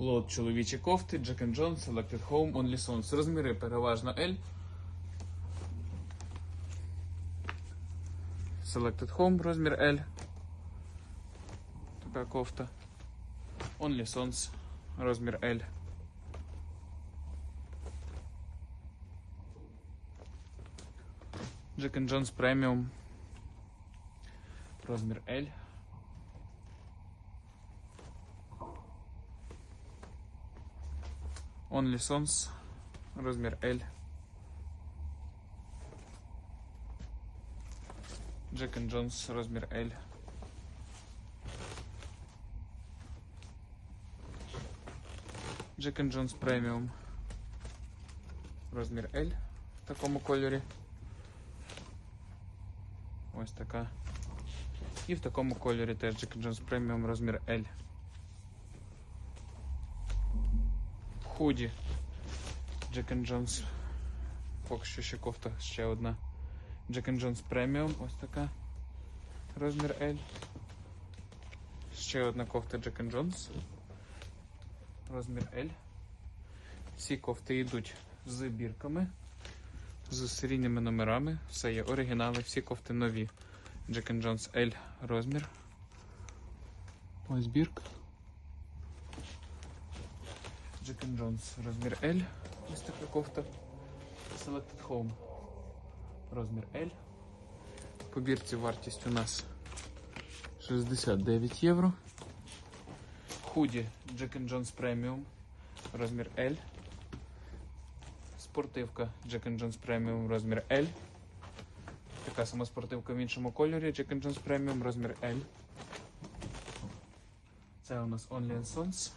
Лот чоловічі кофти, Jack and Jones, Selected Home, Only Sons. Розміри переважно L. Selected Home, розмір L. Така кофта. Only Sons, розмір L. Jack and Jones Premium. Розмір L. Only Sons. Розмір L. Jack Jones, розмір L. Jack Jones Premium. Розмір L в такому кольорі. Ось така. І в такому кольорі теж Jack Jones Premium розмір L. Худі. Jack Jones. Поки що ще кофта ще одна. Jack Jones Premium. Ось така. Розмір L. Ще одна кофта Jack Jones. Розмір L. Всі кофти йдуть з бірками, з серійними номерами. Все є оригінали, всі кофти нові. Jack Jones L розмір. Ось бірка. Jack Jones розмір L. Ось така кофта. Selected Home. Розмір L. По вартість у нас 69 євро. Худі Jack Jones Premium. Розмір L. Спортивка Jack Jones Premium розмір L. Така сама спортивка в іншому кольорі Jack Jones Premium розмір L. Це у нас Only Sons.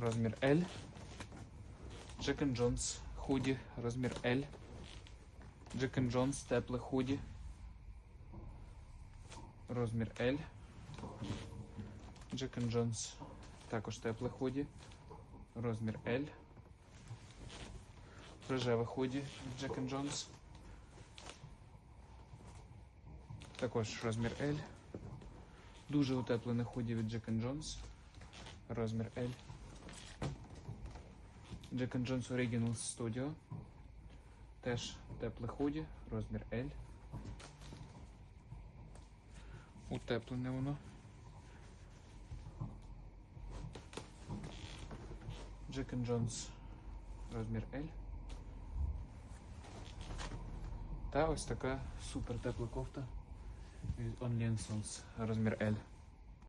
Розмір L. Jack Jones худі, розмір L. Jack Jones тепле худі. Розмір L. Jack Jones також тепле худі. Розмір L. Рожеве худі Jack Jones. Також розмір L. Дуже утеплене худі від Jack Jones. Розмір L. Jack Jones Original Studio. Теж тепле худі, розмір L. Утеплене воно. Jack Jones розмір L. Та ось така супер тепла кофта від Only Sons розмір L.